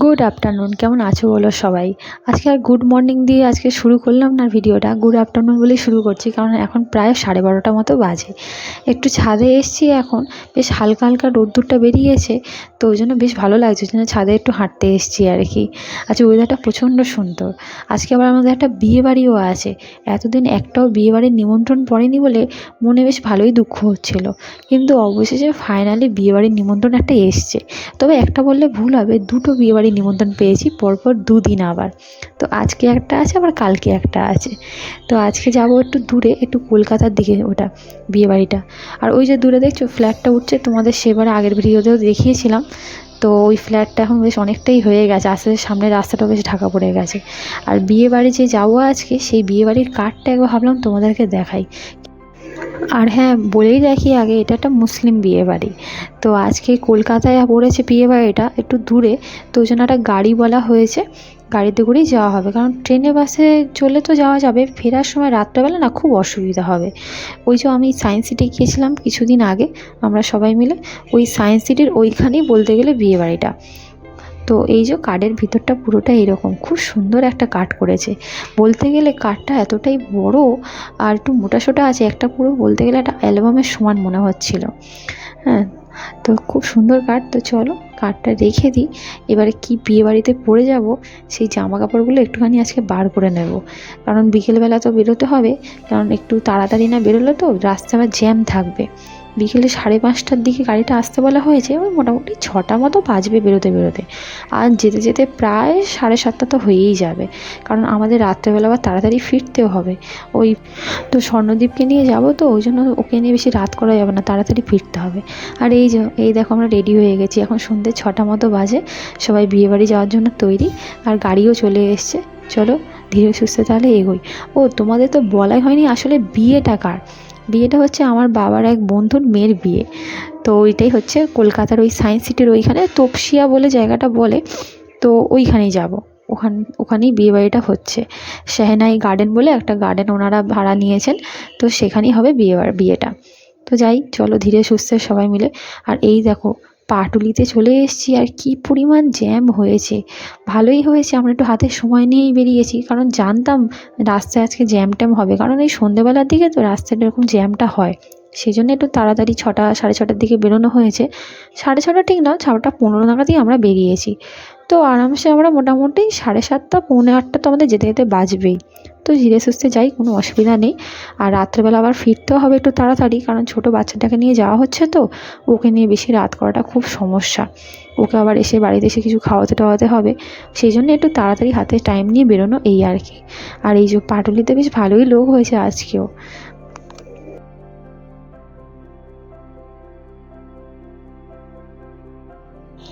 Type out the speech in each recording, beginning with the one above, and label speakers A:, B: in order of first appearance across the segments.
A: Good afternoon কেমন আছো বলো সবাই? আজকে আর গুড মর্নিং দিয়ে আজকে শুরু করলাম না ভিডিওটা। গুড আফটারনুন বলেই শুরু করছি, কারণ এখন প্রায় সাড়ে বারোটা মতো বাজে। একটু ছাদে এসছি এখন, বেশ হালকা হালকা রোদ্দুরটা বেরিয়েছে, তো ওই জন্য বেশ ভালো লাগছে, ওই জন্য ছাদে একটু হাঁটতে এসছি আর কি। আচ্ছা ওয়েদারটা প্রচণ্ড সুন্দর। আজকে আবার আমাদের একটা বিয়ে বাড়িও আছে। এতদিন একটাও বিয়ে বাড়ির নিমন্ত্রণ পড়েনি বলে মনে বেশ ভালোই দুঃখ হচ্ছিল। কিন্তু অবশেষে ফাইনালি বিয়ে বাড়ির নিমন্ত্রণ একটা এসছে। তবে একটা বললে ভুল হবে, দুটো বিয়েবাড়ির নিমন্ত্রণ পেয়েছি, পরপর দুদিন আবার। তো আজকে একটা আছে, আবার কালকে একটা আছে। তো আজকে যাব একটু দূরে, একটু কলকাতার দিকে ওটা, বিয়েবাড়িটা। আর ওই যে দূরে দেখছ, ফ্ল্যাটটা উঠছে, তোমাদের সেবার আগের ভিডিওতেও দেখিয়েছিলাম। তো ওই ফ্ল্যাটটা এখন বেশ অনেকটাই হয়ে গেছে, আস্তে আস্তে সামনের রাস্তাটা বেশ ঢাকা পড়ে গেছে। আর বিয়ে বাড়ি যে যাব আজকে, সেই বিয়ে বাড়ির কার্ডটা একবার ভাবলাম তোমাদেরকে দেখাই। আর হ্যাঁ বলেই রাখি আগে, এটা একটা মুসলিম বিয়ে বাড়ি। তো আজকে কলকাতায় পড়েছে বিয়ে বাড়িটা একটু দূরে, তো ওই জন্য একটা গাড়ি বলা হয়েছে। গাড়িতে করেই যাওয়া হবে, কারণ ট্রেনে, বাসে চলে তো যাওয়া যাবে, ফেরার সময় রাত্রেবেলা না খুব অসুবিধা হবে। ওই যে আমি সায়েন্স সিটি গিয়েছিলাম কিছুদিন আগে, আমরা সবাই মিলে, ওই সায়েন্স সিটির ওইখানেই বলতে গেলে বিয়ে বাড়িটা। তো এই যে কার্ডের ভিতরটা পুরোটা এরকম, খুব সুন্দর একটা কাঠ করেছে। বলতে গেলে কাঠটা এতটাই বড় আর একটু মোটাসোটা আছে, একটা পুরো বলতে গেলে একটা অ্যালবামের সমান মনে হচ্ছিল। হ্যাঁ তো খুব সুন্দর কাঠ। তো চলো কাঠটা রেখে দিই। এবারে কি বিয়ে বাড়িতে পরে যাব, সেই জামা কাপড়গুলো একটুখানি আজকে বার করে নেব। কারণ বিকেলবেলা তো বেরোতে হবে, কারণ একটু তাড়াতাড়ি না বেরোলে তো রাস্তা আবার জ্যাম থাকবে। বিকেলে সাড়ে পাঁচটার দিকে গাড়িটা আসতে বলা হয়েছে, ওই মোটামুটি ছটা মতো বাজবে বেরোতে বেরোতে। আর যেতে যেতে প্রায় সাড়ে সাতটা তো হয়েই যাবে, কারণ আমাদের রাত্রেবেলা আবার তাড়াতাড়ি ফিরতেও হবে। ওই তো স্বর্ণদ্বীপকে নিয়ে যাব তো, ওই জন্য ওকে নিয়ে বেশি রাত করা যাবে না, তাড়াতাড়ি ফিরতে হবে। আর এই যে, এই দেখো আমরা রেডি হয়ে গেছি, এখন সন্ধ্যে ছটা মতো বাজে, সবাই বিয়েবাড়ি যাওয়ার জন্য তৈরি, আর গাড়িও চলে এসছে। চলো, ধীরে সুস্থে তাহলে এগোই। ও, তোমাদের তো বলাই হয়নি আসলে বিয়েটা কার? বিয়েটা হচ্ছে আমার বাবার এক বন্ধুর মেয়ের বিয়ে। তো ওইটাই হচ্ছে কলকাতার ওই সায়েন্স সিটির ওইখানে তপসিয়া বলে জায়গাটা বলে। তো ওইখানেই যাব। ওখান, ওখানেই বিয়েবাড়িটা হচ্ছে। শেহনাই গার্ডেন বলে একটা গার্ডেন ওনারা ভাড়া নিয়েছেন। তো সেখানেই হবে বিয়ে বিয়েটা। তো যাই, চলো ধীরে সুস্থে সবাই মিলে। আর এই দেখো পাটুলিতে চলে এসেছি আর কি পরিমাণ জ্যাম হয়েছে। ভালোই হয়েছে, আমরা একটু হাতে সময় নিয়েই বেরিয়েছি, কারণ জানতাম রাস্তায় আজকে জ্যাম ট্যাম হবে, কারণ এই সন্ধেবেলার দিকে তো রাস্তায় এরকম জ্যামটা হয়। সেই জন্য একটু তাড়াতাড়ি ছটা, সাড়ে ছটার দিকে বেরোনো হয়েছে। সাড়ে ছটা ঠিক না ছটা পনেরো নাগাদই আমরা বেরিয়েছি। তো আরামসে আমরা মোটামুটি সাড়ে সাতটা, পৌনে আটটা তো আমাদের যেতে যেতে বাজবেই। তো ধীরে সুস্থে যাই, কোনো অসুবিধা নেই। আর রাত্রেবেলা আবার ফিরতেও হবে একটু তাড়াতাড়ি, কারণ ছোট বাচ্চাটাকে নিয়ে যাওয়া হচ্ছে তো, ওকে নিয়ে বেশি রাত করাটা খুব সমস্যা। ওকে আবার এসে বাড়িতে এসে কিছু খাওয়াতে টাওয়াতে হবে। সেই জন্য একটু তাড়াতাড়ি হাতে টাইম নিয়ে বেরোনো এই আর কি। আর এই যে পাটুলিতে বেশ ভালোই লোক হয়েছে আজকেও।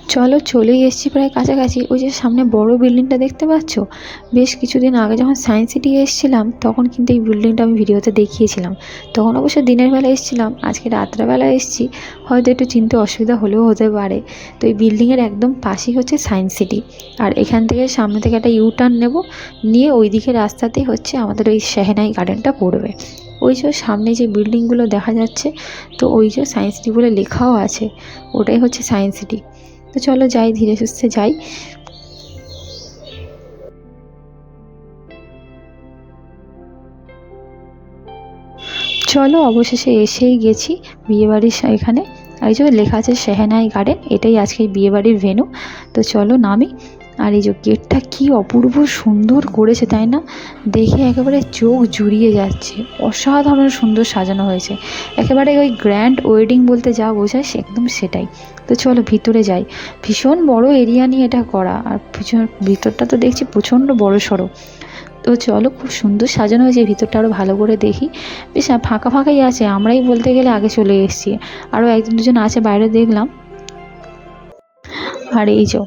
A: চলো চলেই এসেছি প্রায় কাছাকাছি। ওই যে সামনে বড় বিল্ডিংটা দেখতে পাচ্ছ? বেশ কিছুদিন আগে যখন সায়েন্স সিটি এসেছিলাম, তখন কিন্তু এই বিল্ডিংটা আমি ভিডিওতে দেখিয়েছিলাম। তখন অবশ্য দিনের বেলা এসেছিলাম, আজকে রাত্রেবেলা এসেছি। হয়তো একটু চিনতে অসুবিধা হলেও হতে পারে। তো এই বিল্ডিংয়ের একদম পাশেই হচ্ছে সায়েন্স সিটি। আর এখান থেকে সামনে থেকে একটা ইউ টার্ন নেব, নিয়ে ওই দিকে রাস্তাতেই হচ্ছে আমাদের ওই শেহনাই গার্ডেনটা পড়বে। ওই যে সামনে যে বিল্ডিংগুলো দেখা যাচ্ছে, তো ওই যে সায়েন্স সিটি বলে লেখাও আছে, ওটাই হচ্ছে সায়েন্স সিটি। তো চলো যাই, ধীরে সুস্থে যাই। চলো অবশেষে এসেই গেছি বিয়েবাড়ির এখানে। আর এই যে লেখা আছে শেহেনাই গার্ডেন এটাই আজকে বিয়েবাড়ির ভেনু তো চলো নামি। আর এই যে গেটটা কি অপূর্ব সুন্দর করেছে, তাই না? দেখে একেবারে চোখ জুড়িয়ে যাচ্ছে। অসাধারণ সুন্দর সাজানো হয়েছে। একেবারে ওই গ্র্যান্ড ওয়েডিং বলতে যা বোঝায় সে একদম সেটাই। তো চলো ভিতরে যাই। ভীষণ বড় এরিয়া নিয়ে এটা করা। আর ভিতরটা তো দেখছি প্রচণ্ড বড় সড়ো। তো চলো খুব সুন্দর সাজানো হয়েছে। ভিতরটা আরও ভালো করে দেখি। বেশ ফাঁকা ফাঁকাই আছে। আমরাই বলতে গেলে আগে চলে এসেছি। আরও একজন দুজন আছে, বাইরে দেখলাম। আর এই যে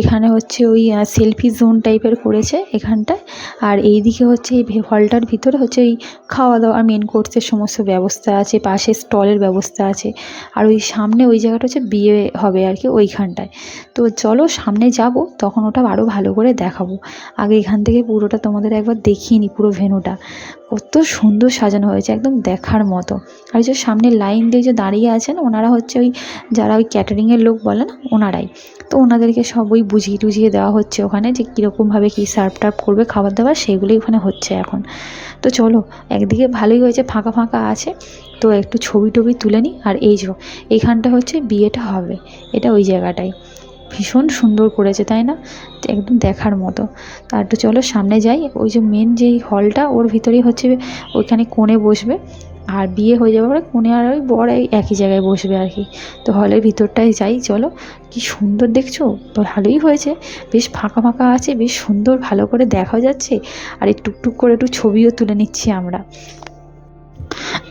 A: এখানে হচ্ছে ওই সেলফি জোন টাইপের করেছে এখানটায়। আর এই দিকে হচ্ছে এই হলটার ভিতরে হচ্ছে ওই খাওয়া দাওয়া মেন কোর্সের সমস্ত ব্যবস্থা আছে, পাশে স্টলের ব্যবস্থা আছে। আর ওই সামনে ওই জায়গাটা হচ্ছে বিয়ে হবে আর কি ওইখানটায়। তো চলো সামনে যাব, তখন ওটা আরও ভালো করে দেখাবো। আগে এখান থেকে পুরোটা তোমাদের একবার দেখিয়ে নিই পুরো ভেনুটা। কত সুন্দর সাজানো হয়েছে, একদম দেখার মতো। আর যে সামনে লাইন দিয়ে যে দাঁড়িয়ে আছেন, ওনারা হচ্ছে ওই, যারা ওই ক্যাটারিংয়ের লোক বলে না, ওনারাই। তো ওনাদেরকে সব ওই বুঝিয়ে টুঝিয়ে দেওয়া হচ্ছে ওখানে যে কীরকমভাবে কী সার্ভ টার্ভ করবে খাবার দাবার সেগুলোই ওখানে হচ্ছে এখন। তো চলো, একদিকে ভালোই হয়েছে, ফাঁকা ফাঁকা আছে, তো একটু ছবি টবি তুলে নিই। আর এই যে এইখানটা হচ্ছে বিয়েটা হবে, এটা ওই জায়গাটাই ভীষণ সুন্দর করেছে, তাই না? একদম দেখার মতো। তা একটু চলো, সামনে যাই, ওই যে মেন যেই হলটা ওর ভিতরেই হচ্ছে ওইখানে কোণে বসবে। আর বিয়ে হয়ে যাওয়ার পরে কোনে আর ওই বর একই জায়গায় বসবে আর কি। তো হলের ভিতরটাই যাই, চলো। কি সুন্দর দেখছ? ভালোই হয়েছে। বেশ ফাঁকা ফাঁকা আছে, বেশ সুন্দর, ভালো করে দেখা যাচ্ছে। আর এই টুকটুক করে একটু ছবিও তুলে নিচ্ছি আমরা।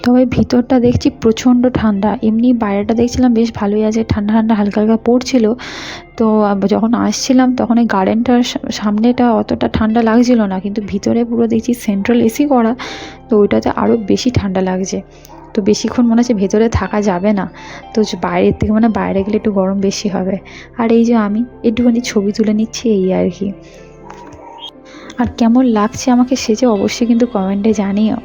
A: তবে ভিতরটা দেখছি প্রচণ্ড ঠান্ডা। এমনি বাইরেটা দেখছিলাম বেশ ভালোই আছে, ঠান্ডা ঠান্ডা হালকা হালকা পড়ছিল। তো যখন আসছিলাম তখন এই গার্ডেনটার সামনেটা অতটা ঠান্ডা লাগছিল না, কিন্তু ভিতরে পুরো দেখছি সেন্ট্রাল এসি করা, তো ওইটাতে আরও বেশি ঠান্ডা লাগছে। তো বেশিক্ষণ মনে হচ্ছে ভেতরে থাকা যাবে না। তো বাইরের থেকে মানে বাইরে গেলে একটু গরম বেশি হবে। আর এই যে আমি একটুখানি ছবি তুলে নিচ্ছি এই আর কি। আর কেমন লাগছে আমাকে সেজে অবশ্যই কিন্তু কমেন্টে জানিও।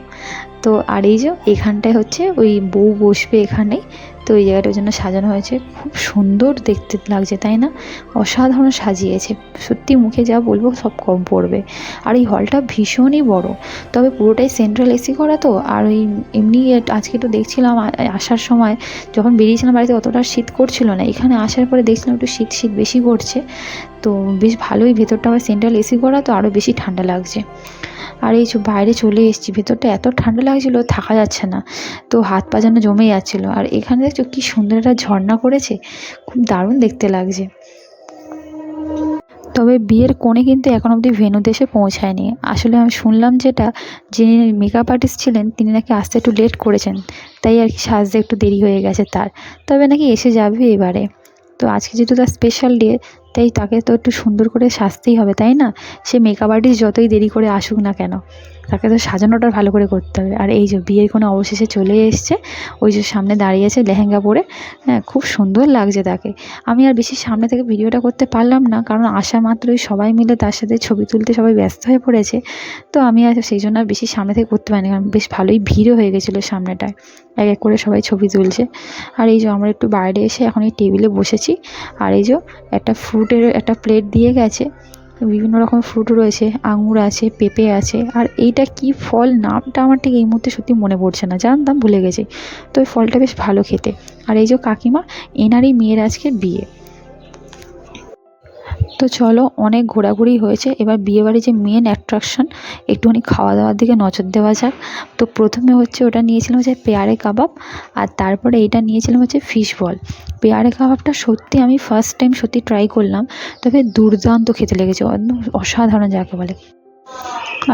A: তো আর এই যে এখানটায় হচ্ছে ওই বউ বসবে এখানেই তো এই জায়গাটার জন্য সাজানো হয়েছে। খুব সুন্দর দেখতে লাগছে, তাই না? অসাধারণ সাজিয়েছে। সত্যি মুখে যা বলব সব কম পড়বে। আর এই হলটা ভীষণই বড়। তবে পুরোটাই সেন্ট্রাল এসি করা তো, আর ওই এমনি আজকে তো দেখছিলাম আসার সময় যখন বেরিয়েছিলাম বাড়িতে অতটা শীত করছিল না, এখানে আসার পরে দেখছিলাম একটু শীত শীত বেশি করছে। তো বেশ ভালোই, ভেতরটা আবার সেন্ট্রাল এসি করা, তো আরও বেশি ঠান্ডা লাগছে। আর এই বাইরে চলে এসেছি, ভেতরটা এত ঠান্ডা লাগছিল, থাকা যাচ্ছে না। তো হাত পা যেন জমে যাচ্ছিল। আর এখানে দেখছ কী সুন্দর একটা ঝর্ণা করেছে, খুব দারুণ দেখতে লাগছে। তবে বিয়ের কোণে কিন্তু এখন অবধি ভেনুতে এসে পৌঁছায়নি। আসলে আমি শুনলাম যেটা, যিনি মেকআপ আর্টিস্ট ছিলেন, তিনি নাকি আসতে একটু লেট করেছেন। তাই আর কি সাজতে একটু দেরি হয়ে গেছে তার। তবে নাকি এসে যাবে এবারে। তো আজকে যেহেতু তার স্পেশাল ডে তাই তাকে তো একটু সুন্দর করে সাজতেই হবে, তাই না? সে মেকআপ আর্টিস্ট যতই দেরি করে আসুক না কেন। তাকে তো সাজানোটা ভালো করে করতে হবে। আর এই যে বিয়ের কোনো অবশেষে চলে এসছে, ওই যে সামনে দাঁড়িয়েছে লেহেঙ্গা পরে হ্যাঁ খুব সুন্দর লাগছে তাকে। আমি আর বেশি সামনে থেকে ভিডিওটা করতে পারলাম না, কারণ আসা মাত্রই সবাই মিলে তার সাথে ছবি তুলতে সবাই ব্যস্ত হয়ে পড়েছে। তো আমি আর সেই জন্য আর বেশি সামনে থেকে করতে পারিনি, কারণ বেশ ভালোই ভিড়ও হয়ে গেছিল সামনেটায়। এক এক করে সবাই ছবি তুলছে। আর এই যে আমরা একটু বাইরে এসে এখন এই টেবিলে বসেছি। আর এই যে একটা ফ্রুটের একটা প্লেট দিয়ে গেছে। বিভিন্ন রকম ফ্রুট রয়েছে, আঙুর আছে, পেঁপে আছে, আর এইটা কি ফল? নামটা আমার ঠিক এই মুহূর্তে সত্যি মনে পড়ছে না জানতাম ভুলে গেছি। তো ওই ফলটা বেশ ভালো খেতে। আর এই যে কাকিমা, এনারই মেয়ের আজকে বিয়ে। তো চলো, অনেক ঘোরাঘুরি হয়েছে। এবার বিয়েবাড়ির যে মেন অ্যাট্রাকশন একটুখানি খাওয়া দাওয়ার দিকে নজর দেওয়া যাক। তো প্রথমে হচ্ছে ওটা নিয়েছিলাম হচ্ছে পেয়ারে কাবাব, আর তারপরে এটা নিয়েছিলাম হচ্ছে ফিশ বল পেয়ারে কাবাবটা সত্যি আমি ফার্স্ট টাইম সত্যি ট্রাই করলাম, তবে দুর্দান্ত খেতে লেগেছে অসাধারণ যাকে বলে।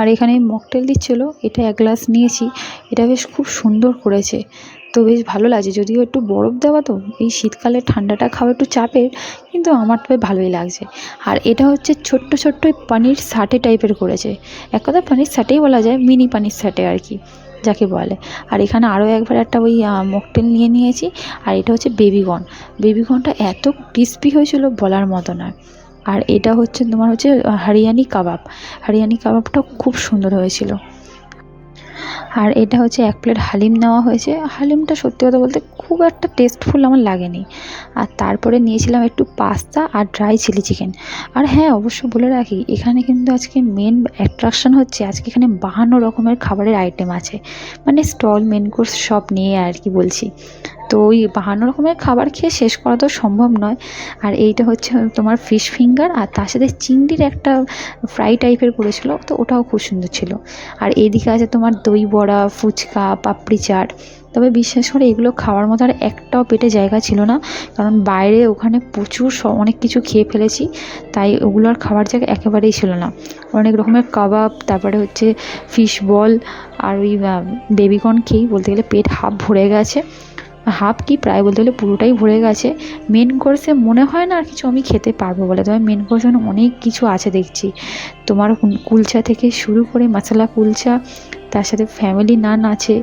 A: আর এখানে মকটেল দিচ্ছিল, এটা এক গ্লাস নিয়েছি, এটা বেশ খুব সুন্দর করেছে। তো বেশ ভালো লাগছে। যদিও একটু বরফ দেওয়া তো, এই শীতকালে ঠান্ডাটা খাওয়া একটু চাপের, কিন্তু আমার তো ভালোই লাগছে। আর এটা হচ্ছে ছোট্ট ছোট্ট পানির সাটে টাইপের করেছে। এক কথা পানির সাটেই বলা যায় মিনি পানির সাটে আর কি, যাকে বলে। আর এখানে আরও একবার একটা ওই মকটেল নিয়ে নিয়েছি, আর এটা হচ্ছে বেবিগন বেবিগনটা এত ক্রিস্পি হয়েছিল বলার মতো না আর এটা হচ্ছে তোমার হচ্ছে হরিয়ানি কাবাব। হরিয়ানি কাবাবটাও খুব সুন্দর হয়েছিল। আর এটা হচ্ছে এক প্লেট হালিম নেওয়া হয়েছে। হালিমটা সত্যি কথা বলতে খুব একটা টেস্টফুল আমার লাগেনি। আর তারপরে নিয়েছিলাম একটু পাস্তা আর ড্রাই চিলি চিকেন আর হ্যাঁ অবশ্য বলে রাখি, এখানে কিন্তু আজকে মেন অ্যাট্রাকশান হচ্ছে, আজকে এখানে বাহান্ন রকমের খাবারের আইটেম আছে। মানে স্টল মেন কোর্স সব নিয়ে আর কি বলছি। তো ওই বাহান্ন রকমের খাবার খেয়ে শেষ করা তো সম্ভব নয়। আর এইটা হচ্ছে তোমার ফিশ ফিঙ্গার আর তার সাথে চিংড়ির একটা ফ্রাই টাইপের করেছিল, তো ওটাও খুব সুন্দর ছিল। আর এদিকে আছে তোমার দই বড়া, ফুচকা, পাপড়ি চাট। তবে বিশ্বাস করে এগুলো খাওয়ার মতো আর একটাও পেটে জায়গা ছিল না, কারণ বাইরে ওখানে প্রচুর অনেক কিছু খেয়ে ফেলেছি, তাই ওগুলো আর খাওয়ার জায়গা একেবারেই ছিল না। অনেক রকমের কাবাব, তারপরে হচ্ছে ফিশ বল আর ওই বেবিকর্ন খেয়েই বলতে গেলে পেট হাফ ভরে গেছে। হাফ কি প্রায় বলতে গেলে পুরোটাই ভরে গেছে। মেন কোর্সে মনে হয় না আর কিছু আমি খেতে পারব বলে। তবে মেন কোর্সে অনেক কিছু আছে দেখছি। তোমার কুলচা থেকে শুরু করে মশলা কুলচা, তার সাথে ফ্যামিলি নান আছে,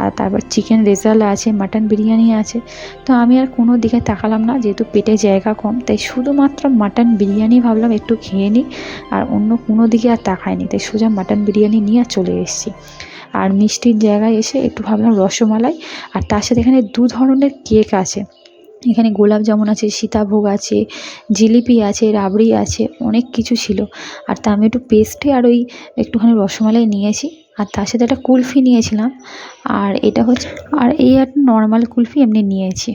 A: আর তারপর চিকেন রেজাল আছে মাটন বিরিয়ানি আছে। তো আমি আর কোনো দিকে তাকালাম না, যেহেতু পেটে জায়গা কম, তাই শুধুমাত্র মাটন বিরিয়ানি ভাবলাম একটু খেয়ে নিই, আর অন্য কোনো দিকে আর তাকায়নি তাই সোজা মাটন বিরিয়ানি নিয়ে চলে এসেছি। আর মিষ্টির জায়গায় এসে একটু ভাবলাম রসমালাই। আর তার সাথে এখানে দু ধরনের কেক আছে। এখানে গোলাপ জামুন আছে, সীতাভোগ আছে, জিলিপি আছে, রাবড়ি আছে, অনেক কিছু ছিল। আর তা আমি একটু পেস্টে আর ওই একটুখানি রসমালাই নিয়েছি। আর তার সাথে একটা কুলফি নিয়েছিলাম। আর এটা হচ্ছে, আর এই একটা নর্মাল কুলফি এমনি নিয়েছি।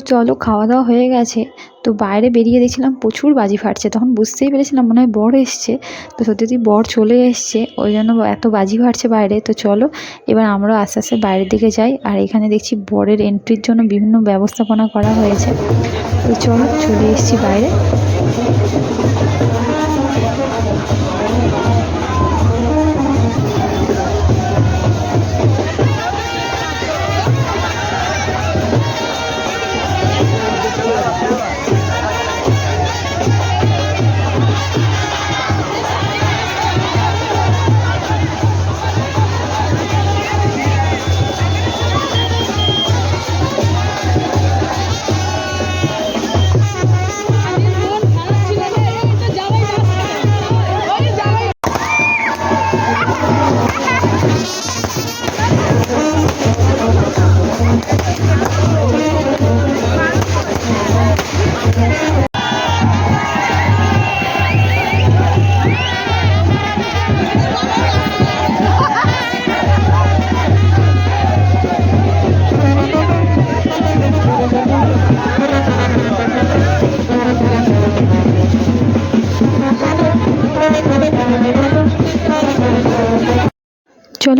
A: চলো খাওয়া দাওয়া হয়ে গেছে। তো বাইরে বেরিয়ে দেখছিলাম প্রচুর বাজি ফাটছে। তখন বুঝতেই পেরেছিলাম মনে হয় বর এসছে। তো সত্যি বর চলে এসছে। ওই জন্য এত বাজি ফাটছে বাইরে। তো চলো এবার আমরাও আস্তে আস্তে বাইরের দিকে যাই। আর এখানে দেখছি বরের এন্ট্রির জন্য বিভিন্ন ব্যবস্থাপনা করা হয়েছে। তো চলো চলে এসছি বাইরে।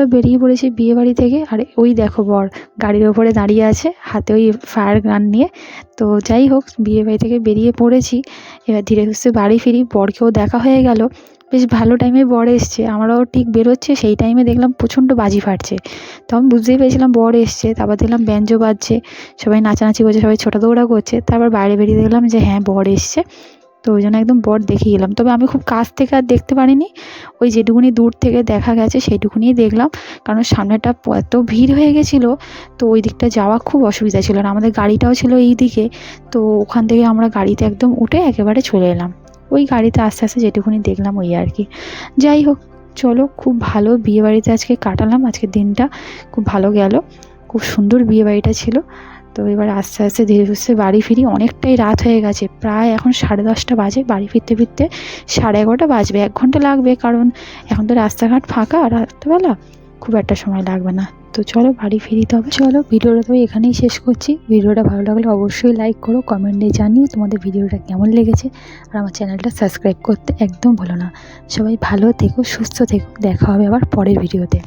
A: চলো বেরিয়ে পড়েছি বিয়ে বাড়ি থেকে। আর, ওই দেখো বর, গাড়ির ওপরে দাঁড়িয়ে আছে, হাতে ওই ফায়ার গান নিয়ে। তো যাই হোক বিয়ে বাড়ি থেকে বেরিয়ে পড়েছি। এবার ধীরে সুস্থে বাড়ি ফিরি, বরকেও দেখা হয়ে গেল। বেশ ভালো টাইমে বর এসছে, আমরাও ঠিক বেরোচ্ছে, সেই টাইমে দেখলাম প্রচণ্ড বাজি ফাটছে। তখন বুঝতেই পেরেছিলাম বর এসছে, তারপর দেখলাম ব্যঞ্জো বাজছে সবাই নাচানাচি করছে, সবাই ছোটা দৌড়া করছে। তারপর বাইরে বেরিয়ে দেখলাম যে হ্যাঁ বর এসছে। তো ওই জন্য একদম বট দেখে গেলাম। তবে আমি খুব কাছ থেকে আর দেখতে পারিনি। ওই যেটুকুনি দূর থেকে দেখা গেছে সেইটুকুনিই দেখলাম। কারণ সামনেটা এত ভিড় হয়ে গেছিল, তো ওই দিকটা যাওয়া খুব অসুবিধা ছিল আর আমাদের গাড়িটাও ছিল এই দিকে, তো ওখান থেকে আমরা গাড়িতে একদম উঠে একেবারে চলে এলাম। ওই গাড়িতে আস্তে আস্তে যেটুকুনি দেখলাম ওই আর কি। যাই হোক, চলো খুব ভালো বিয়েবাড়িতে আজকে কাটালাম। আজকের দিনটা খুব ভালো গেল। খুব সুন্দর বিয়েবাড়িটা ছিল। তো এবার আস্তে আস্তে ধীরে সুস্থে বাড়ি ফিরি। অনেকটাই রাত হয়ে গেছে। প্রায় এখন সাড়ে দশটা বাজে। বাড়ি ফিরতে ফিরতে সাড়ে এগারোটা বাজবে। এক ঘণ্টা লাগবে কারণ এখন তো রাস্তাঘাট ফাঁকা রাত্রেবেলা। খুব একটা সময় লাগবে না। তো চলো বাড়ি ফিরিতে হবে চলো ভিডিওটা তো এখানেই শেষ করছি। ভিডিওটা ভালো লাগলে অবশ্যই লাইক করো কমেন্টে জানিও তোমাদের ভিডিওটা কেমন লেগেছে। আর আমার চ্যানেলটা সাবস্ক্রাইব করতে একদম ভুলো না। সবাই ভালো থেকো, সুস্থ থেকো। দেখা হবে আবার পরের ভিডিওতে